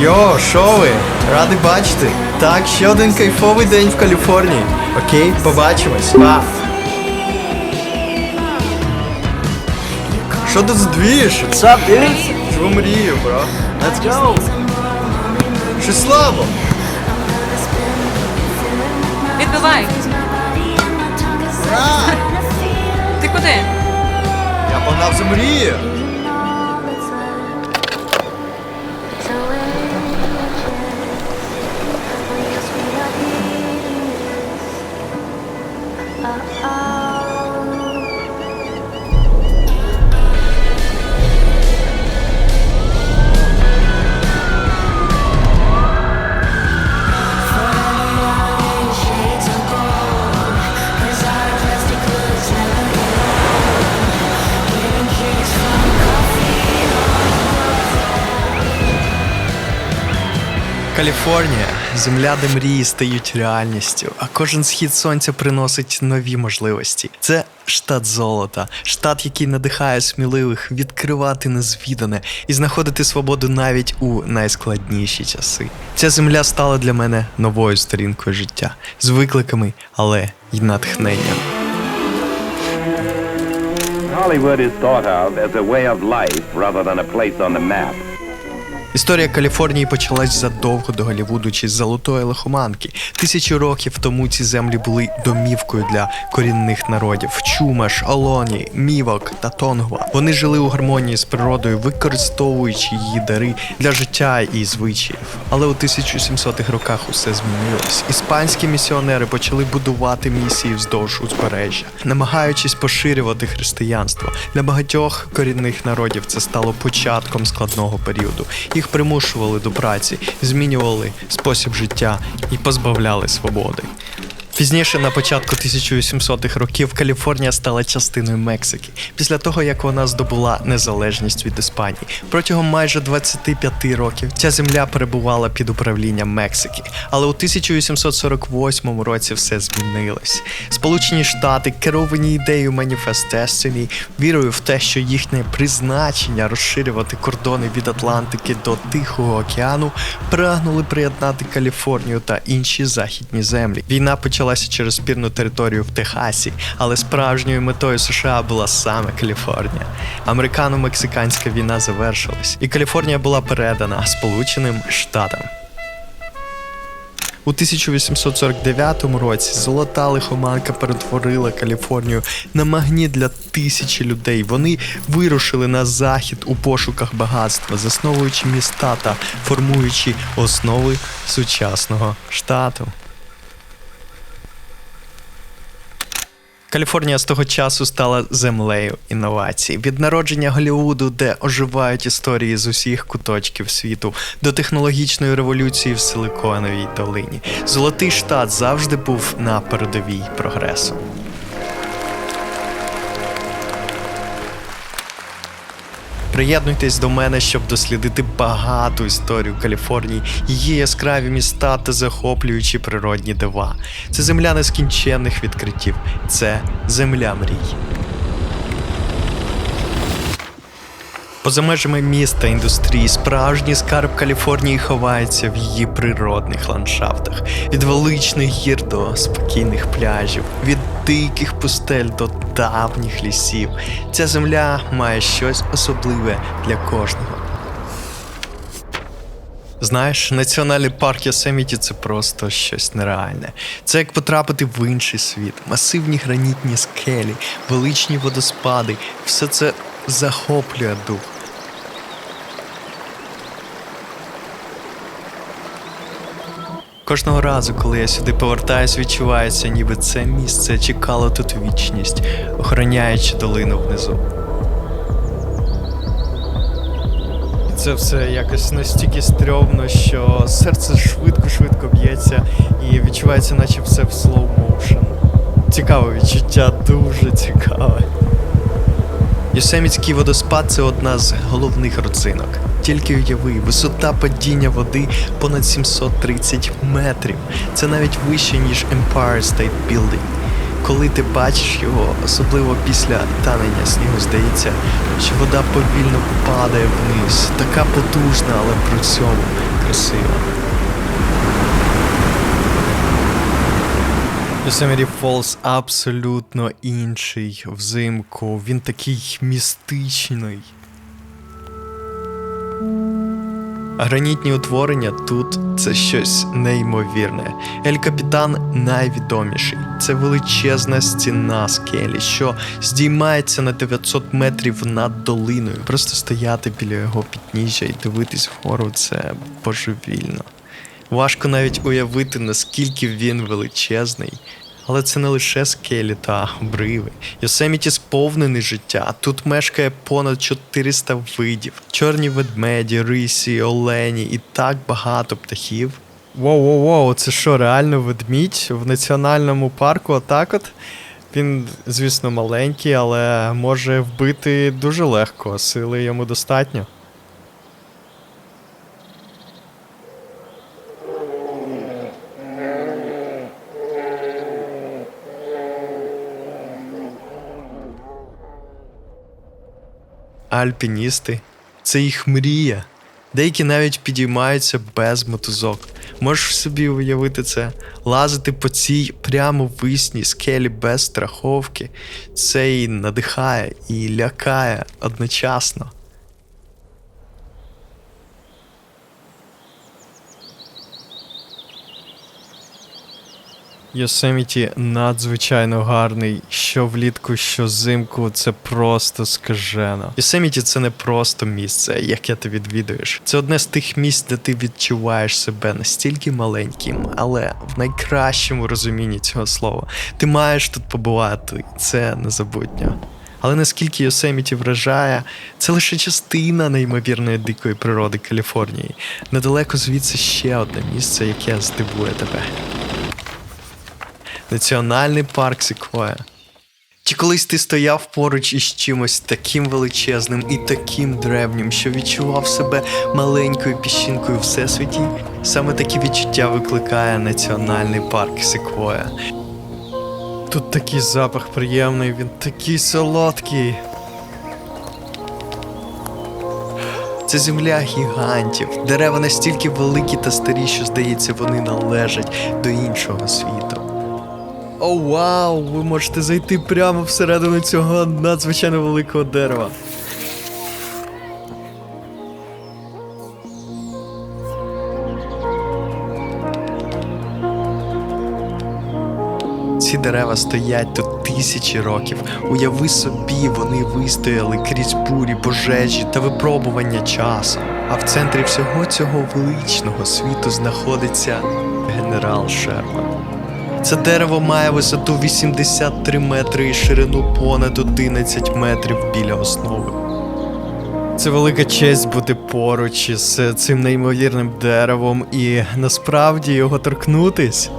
Йо, що ви? Радий бачити. Так, ще один кайфовий день в Каліфорнії. Окей, побачимось. Па. Що тут за двіж? What's up, dudes? Чого мрію, бро? Let's go. Щось слабо. Відбивай. Ти куди? Я погнав за мрією. Каліфорнія земля, де мрії стають реальністю, а кожен схід сонця приносить нові можливості. Це штат золота, штат, який надихає сміливих відкривати незвідане і знаходити свободу навіть у найскладніші часи. Ця земля стала для мене новою сторінкою життя з викликами, але й натхненням. Hollywood is thought of as a way of life rather than a place on the map. Історія Каліфорнії почалась задовго до Голлівуду чи золотої лихоманки. Тисячі років тому ці землі були домівкою для корінних народів Чумаш, Олоні, Мівок та Тонгва. Вони жили у гармонії з природою, використовуючи її дари для життя і звичаїв. Але у 1700-х роках усе змінилось. Іспанські місіонери почали будувати місії вздовж узбережжя, намагаючись поширювати християнство. Для багатьох корінних народів це стало початком складного періоду. Їх примушували до праці, змінювали спосіб життя і позбавляли свободи. Пізніше, на початку 1800-х років, Каліфорнія стала частиною Мексики після того, як вона здобула незалежність від Іспанії. Протягом майже 25 років ця земля перебувала під управлінням Мексики. Але у 1848 році все змінилось. Сполучені Штати, керовані ідеєю Manifest Destiny, вірою в те, що їхнє призначення розширювати кордони від Атлантики до Тихого океану, прагнули приєднати Каліфорнію та інші західні землі. Війна почалася через спірну територію в Техасі, але справжньою метою США була саме Каліфорнія. Американо-мексиканська війна завершилась, і Каліфорнія була передана Сполученим Штатам. У 1849 році золота лихоманка перетворила Каліфорнію на магніт для тисячі людей. Вони вирушили на захід у пошуках багатства, засновуючи міста та формуючи основи сучасного штату. Каліфорнія з того часу стала землею інновацій. Від народження Голлівуду, де оживають історії з усіх куточків світу, до технологічної революції в Силиконовій долині. Золотий штат завжди був на передовій прогресу. Приєднуйтесь до мене, щоб дослідити багату історію Каліфорнії, її яскраві міста та захоплюючі природні дива. Це земля нескінченних відкриттів, це земля мрій. Поза межами міста індустрії справжній скарб Каліфорнії ховається в її природних ландшафтах, від величних гір до спокійних пляжів, від диких пустель до давніх лісів. Ця земля має щось особливе для кожного. Знаєш, національний парк Йосеміті це просто щось нереальне. Це як потрапити в інший світ. Масивні гранітні скелі, величні водоспади. Все це захоплює дух. Кожного разу, коли я сюди повертаюсь, відчувається, ніби це місце чекало тут вічність, охороняючи долину внизу. Це все якось настільки стрьомно, що серце швидко-швидко б'ється і відчувається, наче все в slow motion. Цікаве відчуття, дуже цікаве. Йосемітський водоспад це одна з головних родзинок. Тільки уяви, висота падіння води понад 730 метрів. Це навіть вище, ніж Empire State Building. Коли ти бачиш його, особливо після танення снігу, здається, що вода повільно падає вниз, така потужна, але при цьому красива. Yosemite Falls абсолютно інший взимку. Він такий містичний. Гранітні утворення тут це щось неймовірне. Ель Капітан найвідоміший. Це величезна стіна скелі, що здіймається на 900 метрів над долиною. Просто стояти біля його підніжжя і дивитись вгору це божевільно. Важко навіть уявити, наскільки він величезний. Але це не лише скелі та обриви. Йосеміті сповнений життя. Тут мешкає понад 400 видів: чорні ведмеді, рисі, олені і так багато птахів. Воу, воу, воу, це що, реально ведмідь в національному парку? Отак от? Він, звісно, маленький, але може вбити дуже легко, сили йому достатньо. Альпіністи це їх мрія. Деякі навіть підіймаються без мотузок. Можеш собі уявити це, лазити по цій прямо висній скелі без страховки. Це і надихає, і лякає одночасно. Йосеміті надзвичайно гарний, що влітку, що взимку, це просто скажено. Йосеміті це не просто місце, яке ти відвідуєш. Це одне з тих місць, де ти відчуваєш себе настільки маленьким, але в найкращому розумінні цього слова. Ти маєш тут побувати, це незабутньо. Але наскільки Йосеміті вражає, це лише частина неймовірної дикої природи Каліфорнії. Недалеко звідси ще одне місце, яке здивує тебе. Національний парк Секвоя. Чи колись ти стояв поруч із чимось таким величезним і таким древнім, що відчував себе маленькою піщинкою в всесвіті? Саме такі відчуття викликає національний парк Секвоя. Тут такий запах приємний, він такий солодкий. Це земля гігантів, дерева настільки великі та старі, що здається, вони належать до іншого світу. О, вау! Ви можете зайти прямо всередину цього надзвичайно великого дерева. Ці дерева стоять тут тисячі років. Уяви собі, вони вистояли крізь бурі, пожежі та випробування часу. А в центрі всього цього величного світу знаходиться генерал Шерман. Це дерево має висоту 83 метри і ширину понад 11 метрів біля основи. Це велика честь бути поруч із цим неймовірним деревом і насправді його торкнутись.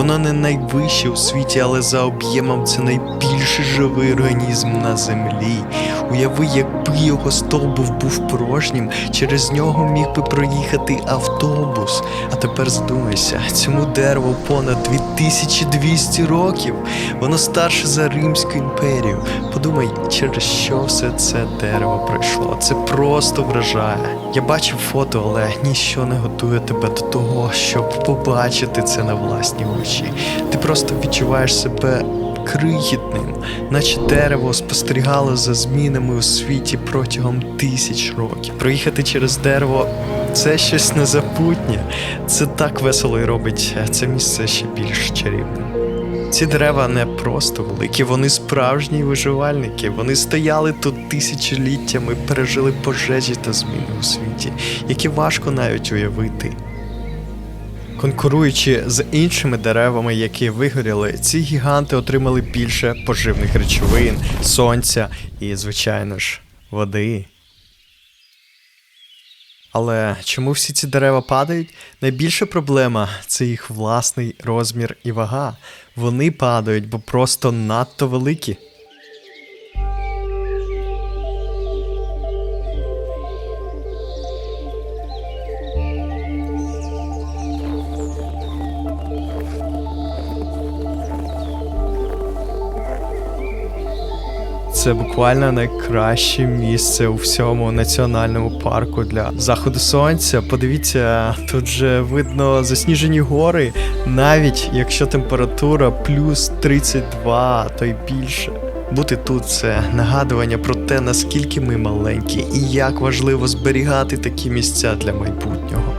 Воно не найвище у світі, але за об'ємом це найбільший живий організм на землі. Уяви, якби його стовбур був порожнім, через нього міг би проїхати автобус. А тепер задумайся, цьому дереву понад 2200 років. Воно старше за Римську імперію. Подумай, через що все це дерево пройшло. Це просто вражає. Я бачив фото, але ніщо не готує тебе до того, щоб побачити це на власні очі. Ти просто відчуваєш себе крихітним, наче дерево спостерігало за змінами у світі протягом тисяч років. Проїхати через дерево це щось незабутнє. Це так весело і робить це місце ще більш чарівним. Ці дерева не просто великі, вони справжні виживальники. Вони стояли тут тисячоліттями, пережили пожежі та зміни у світі, які важко навіть уявити. Конкуруючи з іншими деревами, які вигоріли, ці гіганти отримали більше поживних речовин, сонця і, звичайно ж, води. Але чому всі ці дерева падають? Найбільша проблема це їх власний розмір і вага. Вони падають, бо просто надто великі. Це буквально найкраще місце у всьому національному парку для заходу сонця. Подивіться, тут же видно засніжені гори, навіть якщо температура плюс 32, то й більше. Бути тут це нагадування про те, наскільки ми маленькі і як важливо зберігати такі місця для майбутнього.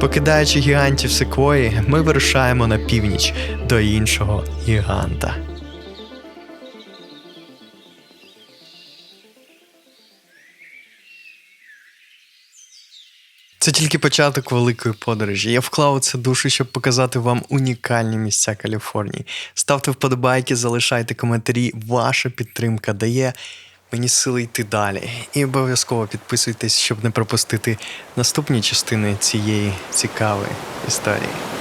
Покидаючи гігантів секвої, ми вирушаємо на північ до іншого гіганта. Це тільки початок великої подорожі. Я вклав у це душу, щоб показати вам унікальні місця Каліфорнії. Ставте вподобайки, залишайте коментарі. Ваша підтримка дає мені сили йти далі. І обов'язково підписуйтесь, щоб не пропустити наступні частини цієї цікавої історії.